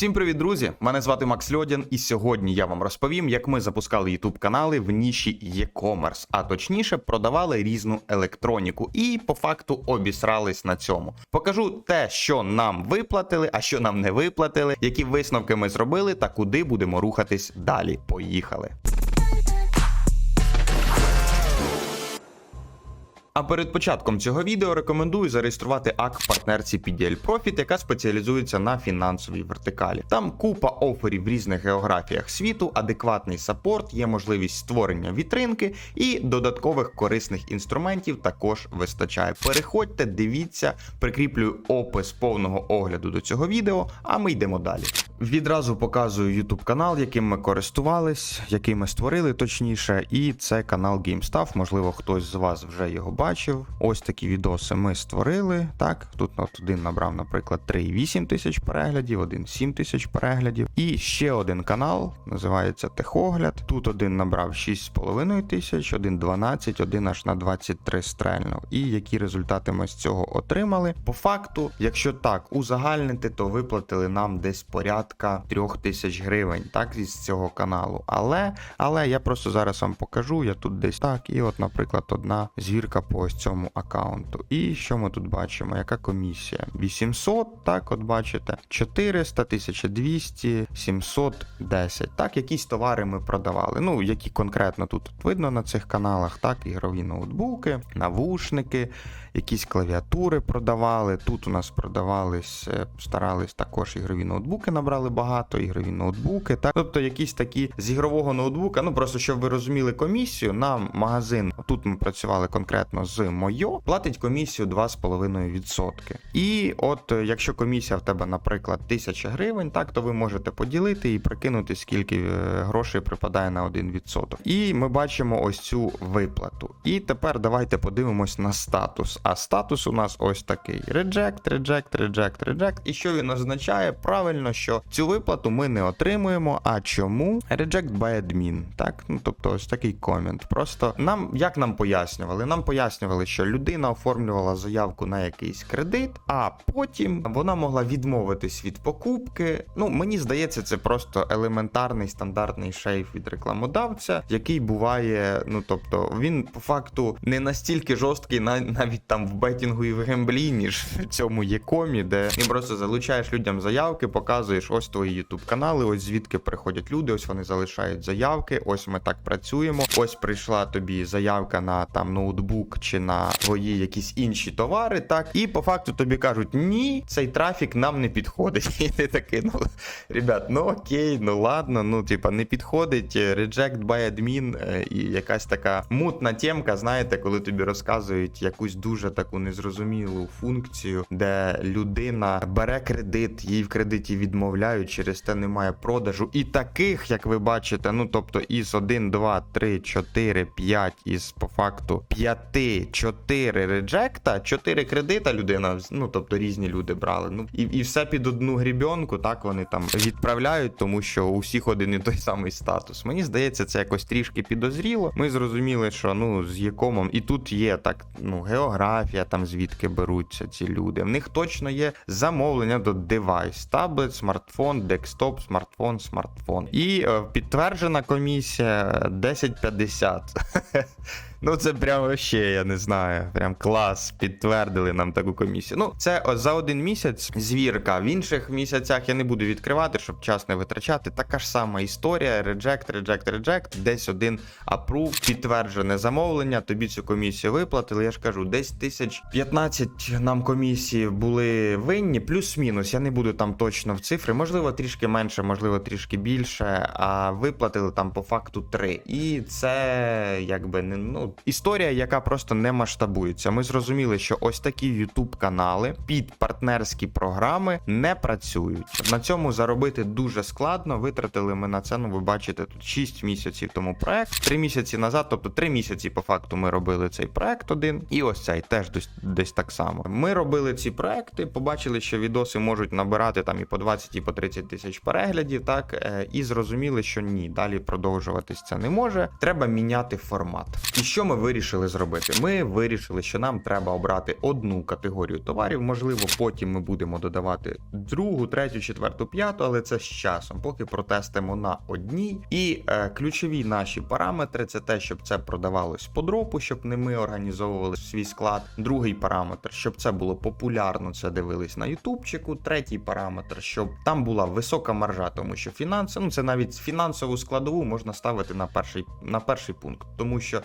Всім привіт, друзі! Мене звати Макс Льодін, і сьогодні я вам розповім, як ми запускали youtube канали в ніші e-commerce, а точніше продавали різну електроніку і по факту обісрались на цьому. Покажу те, що нам виплатили, а що нам не виплатили, які висновки ми зробили та куди будемо рухатись далі. Поїхали! А перед початком цього відео рекомендую зареєструвати ак партнерці PDL Profit, яка спеціалізується на фінансовій вертикалі. Там купа оферів в різних географіях світу, адекватний сапорт, є можливість створення вітринки і додаткових корисних інструментів також вистачає. Переходьте, дивіться, прикріплюю опис повного огляду до цього відео, а ми йдемо далі. Відразу показую YouTube канал, яким ми користувались, який ми створили точніше, і це канал GameStuff. Можливо, хтось з вас вже його бачив. Ось такі відоси ми створили. Так, тут от один набрав, наприклад, 3,8 тисяч переглядів, один 7 тисяч переглядів. І ще один канал, називається Техогляд. Тут один набрав 6,5 тисяч, один 12, один аж на 23 стрельнув. І які результати ми з цього отримали? По факту, якщо так узагальнити, то виплатили нам десь порядка 3 тисяч гривень, так, із цього каналу. Але, але я просто зараз вам покажу. Я тут десь так, і от, наприклад, одна звірка по ось цьому аккаунту. І що ми тут бачимо? Яка комісія? 800, так, от бачите, 400, 1200, 710. Так, якісь товари ми продавали. Ну, які конкретно тут видно на цих каналах, так, ігрові ноутбуки, навушники, якісь клавіатури продавали. Тут у нас продавались, е, старались також ігрові ноутбуки, набрали багато, ігрові ноутбуки. Так, тобто якісь такі з ігрового ноутбука. Ну просто щоб ви розуміли комісію, нам магазин, тут ми працювали конкретно з Мойо, платить комісію 2,5%. І от е, якщо комісія в тебе, наприклад, 1000 гривень, так то ви можете поділити і прикинути, скільки е, грошей припадає на 1%. І ми бачимо ось цю виплату. І тепер давайте подивимось на статус. А статус у нас ось такий: reject, reject, reject, reject. І що він означає? Правильно, що цю виплату ми не отримуємо. А чому? Reject by admin. Так, ну тобто ось такий комент. Просто нам як нам пояснювали? Нам пояснювали, що людина оформлювала заявку на якийсь кредит, а потім вона могла відмовитись від покупки. Ну мені здається, це просто елементарний стандартний шейф від рекламодавця, який буває. Ну тобто, він по факту не настільки жорсткий, на- навіть там в бетінгу і в гемблі, ніж в цьому єкомі, де ти просто залучаєш людям заявки, показуєш ось твої ютуб канали, ось звідки приходять люди, ось вони залишають заявки, ось ми так працюємо. Ось прийшла тобі заявка на там ноутбук чи на твої якісь інші товари, так і по факту тобі кажуть, ні, цей трафік нам не підходить. І ти такий, ну ребят, ну окей, ну ладно, ну типа не підходить. е, Reject by admin е, і якась така мутна темка, знаєте, коли тобі розказують якусь дуже таку незрозумілу функцію, де людина бере кредит, їй в кредиті відмовляють, через те немає продажу. І таких, як ви бачите, ну тобто із 1, 2, 3, 4, 5, із по факту 5, 4 реджекта, 4 кредита людина, ну тобто різні люди брали. Ну і, і все під одну грібенку, так вони там відправляють, тому що у всіх один і той самий статус. Мені здається, це якось трішки підозріло. Ми зрозуміли, що ну з якомом, і тут є так, ну географія, там звідки беруться ці люди. В них точно є замовлення до девайс, таблет, смартфон, декстоп, смартфон, смартфон. І е, підтверджена комісія 1050. Ну, це прям вообще, я не знаю. Прям клас. Підтвердили нам таку комісію. Ну, це за один місяць звірка. В інших місяцях я не буду відкривати, щоб час не витрачати. Така ж сама історія: реджект, реджект, реджект. Десь один апрув, підтверджене замовлення. Тобі цю комісію виплатили. Я ж кажу, десь тисяч 15 нам комісії були винні, плюс-мінус. Я не буду там точно в цифри. Можливо, трішки менше, можливо, трішки більше. А виплатили там по факту 3. І це якби не ну історія, яка просто не масштабується. Ми зрозуміли, що ось такі youtube канали під партнерські програми не працюють. На цьому заробити дуже складно. Витратили ми на це. Ну, ви бачите, тут 6 місяців тому проект. 3 місяці назад, тобто 3 місяці по факту, ми робили цей проект один. І ось цей теж десь, десь так само. Ми робили ці проекти, побачили, що відоси можуть набирати там і по 20, і по 30 тисяч переглядів, так е, і зрозуміли, що ні, далі продовжуватись це не може. Треба міняти формат. І що Що ми вирішили зробити? Ми вирішили, що нам треба обрати одну категорію товарів. Можливо, потім ми будемо додавати другу, третю, четверту, п'яту, але це з часом, поки протестимо на одній. І е, ключові наші параметри це те, щоб це продавалось по дропу, щоб не ми організовували свій склад. Другий параметр, щоб це було популярно, це дивились на ютубчику. Третій параметр, щоб там була висока маржа, тому що фінанси, ну це навіть фінансову складову можна ставити на перший на перший пункт, тому що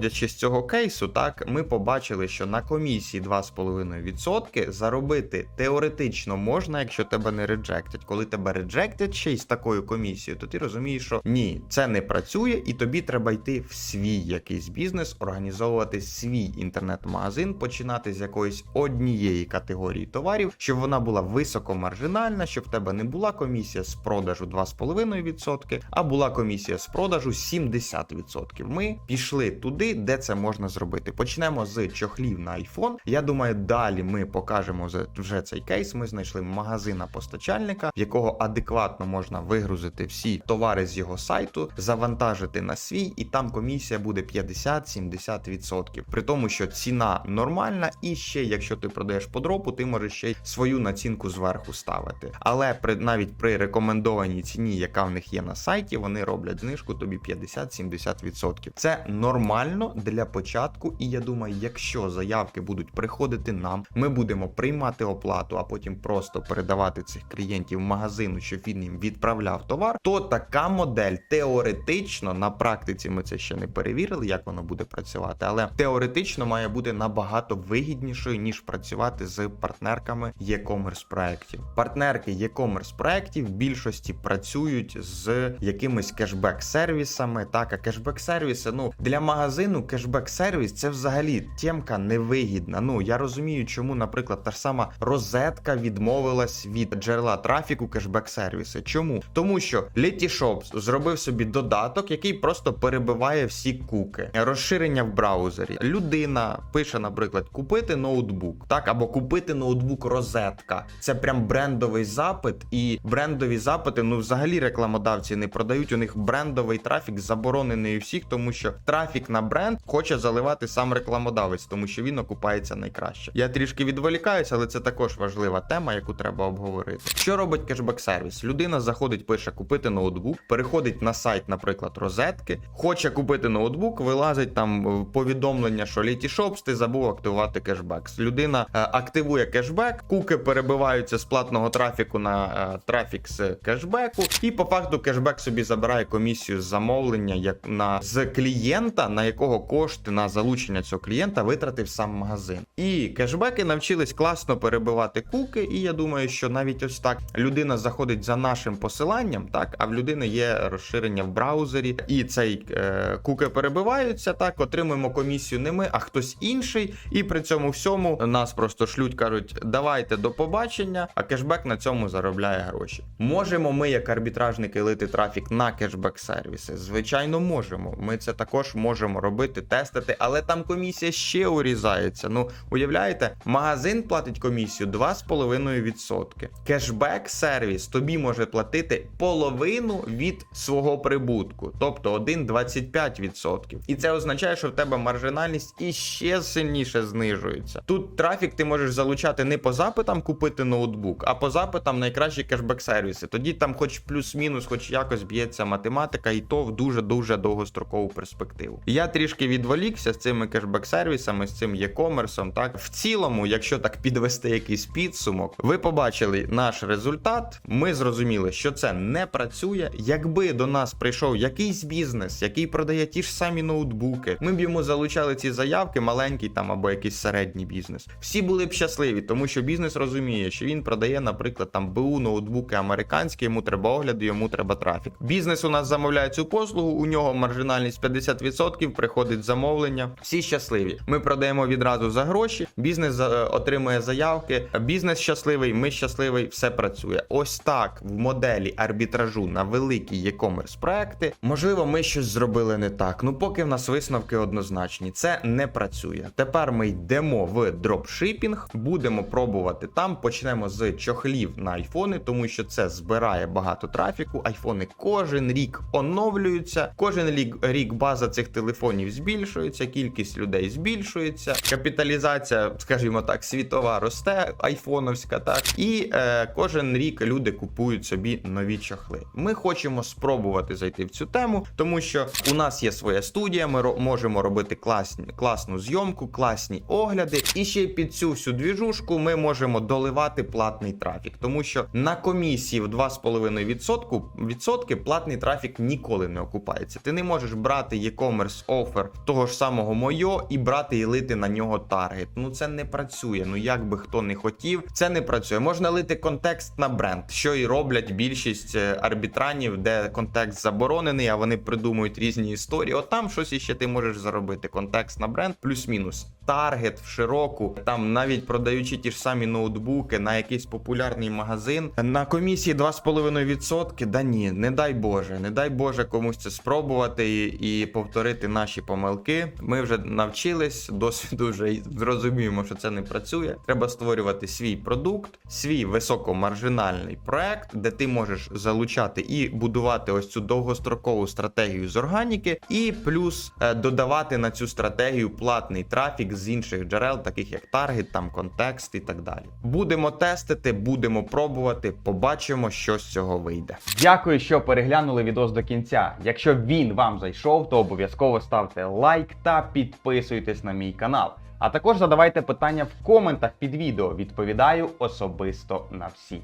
виходячи з цього кейсу, так ми побачили, що на комісії 2,5% заробити теоретично можна, якщо тебе не реджектять. Коли тебе реджектять ще й з такою комісією, то ти розумієш, що ні, це не працює, і тобі треба йти в свій якийсь бізнес, організовувати свій інтернет-магазин, починати з якоїсь однієї категорії товарів, щоб вона була високомаржинальна, щоб в тебе не була комісія з продажу 2,5%, а була комісія з продажу 70%. Ми пішли туди, де це можна зробити. Почнемо з чохлів на iPhone. Я думаю, далі ми покажемо вже цей кейс. Ми знайшли магазина постачальника, в якого адекватно можна вигрузити всі товари з його сайту, завантажити на свій, і там комісія буде 50-70%. При тому, що ціна нормальна, і ще, якщо ти продаєш по дропу, ти можеш ще й свою націнку зверху ставити. Але при навіть при рекомендованій ціні, яка в них є на сайті, вони роблять знижку тобі 50-70%. Це нормально для початку, і я думаю, якщо заявки будуть приходити нам, ми будемо приймати оплату, а потім просто передавати цих клієнтів магазину, щоб він їм відправляв товар, то така модель теоретично на практиці ми це ще не перевірили, як воно буде працювати, але теоретично має бути набагато вигіднішою ніж працювати з партнерками e-commerce проєктів. Партнерки e-commerce проєктів в більшості працюють з якимись кешбек-сервісами. Так, а кешбек-сервіси, ну для магазину кешбек-сервіс це взагалі тємка невигідна. Ну я розумію, чому, наприклад, та ж сама розетка відмовилась від джерела трафіку кешбек-сервіси. Чому? Тому що Letyshops зробив собі додаток, який просто перебиває всі куки. Розширення в браузері. Людина пише, наприклад, купити ноутбук, так або купити ноутбук розетка. Це прям брендовий запит, і брендові запити, ну взагалі рекламодавці не продають. У них брендовий трафік заборонений у всіх, тому що трафік на бренд хоче заливати сам рекламодавець, тому що він окупається найкраще. Я трішки відволікаюся, але це також важлива тема, яку треба обговорити. Що робить кешбек-сервіс? Людина заходить, пише купити ноутбук, переходить на сайт, наприклад, розетки, хоче купити ноутбук, вилазить там повідомлення, що Letyshops, ти забув активувати кешбек. Людина е, активує кешбек, куки перебиваються з платного трафіку на е, трафік з кешбеку, і по факту кешбек собі забирає комісію з замовлення як на з клієнта, на якого кошти на залучення цього клієнта витратив сам магазин. І кешбеки навчились класно перебивати куки. І я думаю, що навіть ось так людина заходить за нашим посиланням, так а в людини є розширення в браузері, і цей е, куки перебиваються. Так, отримуємо комісію не ми, а хтось інший. І при цьому всьому нас просто шлють, кажуть, давайте до побачення, а кешбек на цьому заробляє гроші. Можемо ми, як арбітражники, лити трафік на кешбек сервіси? Звичайно, можемо. Ми це також можемо робити, тестити, але там комісія ще урізається. Ну, уявляєте, магазин платить комісію 2,5%. Кешбек сервіс тобі може платити половину від свого прибутку, тобто 1,25%. І це означає, що в тебе маржинальність іще сильніше знижується. Тут трафік ти можеш залучати не по запитам купити ноутбук, а по запитам найкращі кешбек сервіси. Тоді там, хоч плюс-мінус, хоч якось б'ється математика, і то в дуже дуже довгострокову перспективу. Я трішки відволікся з цими кешбек сервісами, з цим e-commerce. Так в цілому, якщо так підвести якийсь підсумок, ви побачили наш результат. Ми зрозуміли, що це не працює. Якби до нас прийшов якийсь бізнес, який продає ті ж самі ноутбуки, ми б йому залучали ці заявки, маленький там або якийсь середній бізнес. Всі були б щасливі, тому що бізнес розуміє, що він продає, наприклад, там БУ ноутбуки американські, йому треба огляди, йому треба трафік. Бізнес у нас замовляє цю послугу, у нього маржинальність 50%, приходить замовлення. Всі щасливі. Ми продаємо відразу за гроші. Бізнес е, отримує заявки. Бізнес щасливий, ми щасливий, все працює. Ось так в моделі арбітражу на великі e-commerce проекти. Можливо, ми щось зробили не так. Ну, поки в нас висновки однозначні, це не працює. Тепер ми йдемо в дропшипінг, будемо пробувати там. Почнемо з чохлів на айфони, тому що це збирає багато трафіку. Айфони кожен рік оновлюються. Кожен рік база цих телефонів екранів збільшується, кількість людей збільшується, капіталізація, скажімо так, світова росте, айфоновська, так і е, кожен рік люди купують собі нові чохли. Ми хочемо спробувати зайти в цю тему, тому що у нас є своя студія. Ми ро- можемо робити класні, класну зйомку, класні огляди. І ще під цю всю двіжушку ми можемо доливати платний трафік, тому що на комісії в 2,5% відсотки платний трафік ніколи не окупається. Ти не можеш брати e-commerce офер того ж самого Мойо і брати і лити на нього таргет. Ну це не працює. Ну як би хто не хотів, це не працює. Можна лити контекст на бренд, що і роблять більшість е, арбітранів, де контекст заборонений, а вони придумують різні історії. От там щось іще ти можеш заробити. Контекст на бренд, плюс-мінус. Таргет в широку, там навіть продаючи ті ж самі ноутбуки на якийсь популярний магазин. На комісії 2,5%. Да ні, не дай Боже, не дай Боже комусь це спробувати і, і повторити наші помилки. Ми вже навчились, досвіду вже зрозуміємо, що це не працює. Треба створювати свій продукт, свій високомаржинальний проект, де ти можеш залучати і будувати ось цю довгострокову стратегію з органіки, і плюс е, додавати на цю стратегію платний трафік з інших джерел, таких як таргет, там контекст і так далі. Будемо тестити, будемо пробувати, побачимо, що з цього вийде. Дякую, що переглянули відос до кінця. Якщо він вам зайшов, то обов'язково ставте лайк та підписуйтесь на мій канал. А також задавайте питання в коментах під відео. Відповідаю особисто на всі.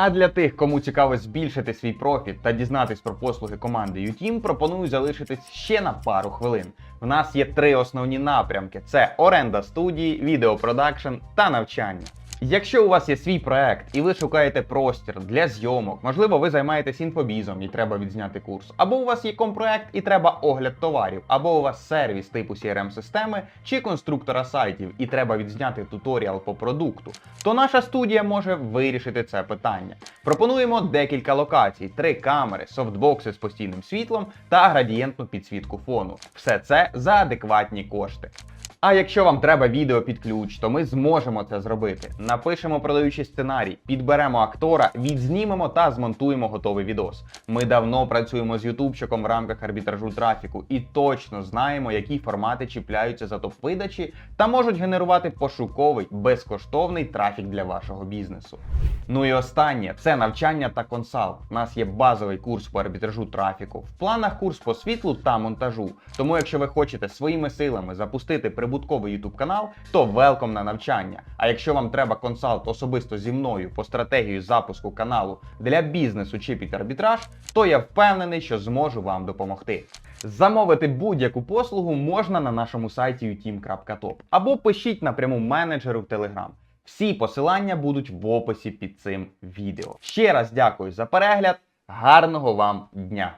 А для тих, кому цікаво збільшити свій профіт та дізнатись про послуги команди UTIM, пропоную залишитись ще на пару хвилин. В нас є три основні напрямки: це оренда студії, відеопродакшн та навчання. Якщо у вас є свій проект і ви шукаєте простір для зйомок, можливо, ви займаєтесь інфобізом і треба відзняти курс, або у вас є компроект і треба огляд товарів, або у вас сервіс типу crm системи чи конструктора сайтів і треба відзняти туторіал по продукту, то наша студія може вирішити це питання. Пропонуємо декілька локацій: три камери, софтбокси з постійним світлом та градієнтну підсвітку фону. Все це за адекватні кошти. А якщо вам треба відео під ключ, то ми зможемо це зробити. Напишемо продаючий сценарій, підберемо актора, відзнімемо та змонтуємо готовий відос. Ми давно працюємо з ютубчиком в рамках арбітражу трафіку і точно знаємо, які формати чіпляються за топ-видачі та можуть генерувати пошуковий безкоштовний трафік для вашого бізнесу. Ну і останнє це навчання та консалт. У нас є базовий курс по арбітражу трафіку, в планах курс по світлу та монтажу. Тому, якщо ви хочете своїми силами запустити прибутковий YouTube канал, то велком на навчання. А якщо вам треба консалт особисто зі мною по стратегії запуску каналу для бізнесу чи під арбітраж, то я впевнений, що зможу вам допомогти. Замовити будь-яку послугу можна на нашому сайті uteam.top або пишіть напряму менеджеру в Telegram. Всі посилання будуть в описі під цим відео. Ще раз дякую за перегляд. Гарного вам дня!